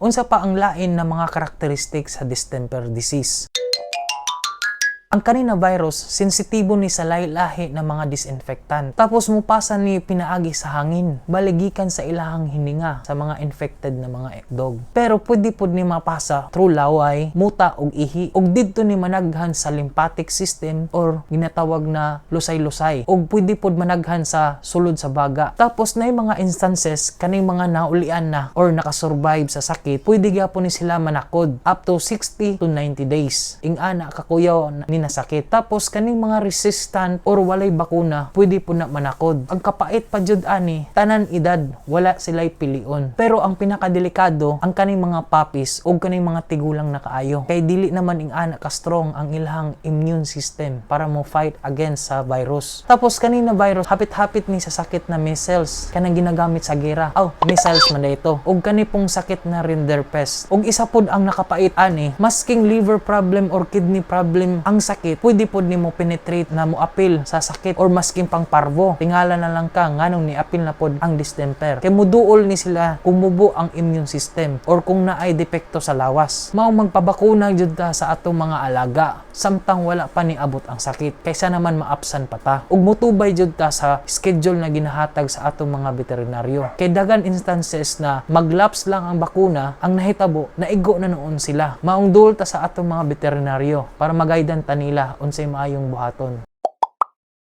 Unsa pa ang lain na mga karakteristik sa distemper disease? Ang kanina virus, sensitibo ni sa lahi ng mga disinfectant. Tapos mupasa ni pinaagi sa hangin, baligikan sa ilahang hininga sa mga infected na mga dog. Pero pwede pud ni mapasa through laway, muta ug ihi. Ug didto ni managhan sa lymphatic system or ginatawag na lusay-lusay. Ug pwede pud managhan sa sulod sa baga. Tapos na mga instances kaning mga naulian na or nakasurvive sa sakit, pwede gyapon ni sila manakod up to 60 to 90 days. Ing ana kakuyaw ni nasakit. Tapos kaning mga resistant or walay bakuna, pwede po na manakod. Ang kapait pa jud ani, tanan edad, wala sila'y pilion. Pero ang pinakadelikado, ang kaning mga puppies o kaning mga tigulang na kaayo. Kay dili naman ing ana ka strong ang ilahang immune system para mo fight against sa virus. Tapos kanina virus, hapit-hapit ni sa sakit na measles, kanang ginagamit sa gera. Aw, measles man ito. Og kani pong sakit na rinderpest. Og isa pod ang nakapait ani, masking liver problem or kidney problem ang sakit, pwede pod nimo penetrate na mo apil sa sakit or masking pang parvo. Tingala na lang ka nganong ni apil na pod ang distemper. Kay muduol ni sila kung mubo ang immune system or kung naay depekto sa lawas. Mao magpabakuna jud ta sa atong mga alaga samtang wala pa ni abot ang sakit kaysa naman maapsan pa ta. Ug mutubay jud ta sa schedule na ginahatag sa atong mga veterinaryo. Kay dagan instances na maglaps lang ang bakuna, ang nahitabo naigo na noon sila. Maong duol ta sa atong mga veterinaryo para magaydan ta nila unsay maayong buhaton.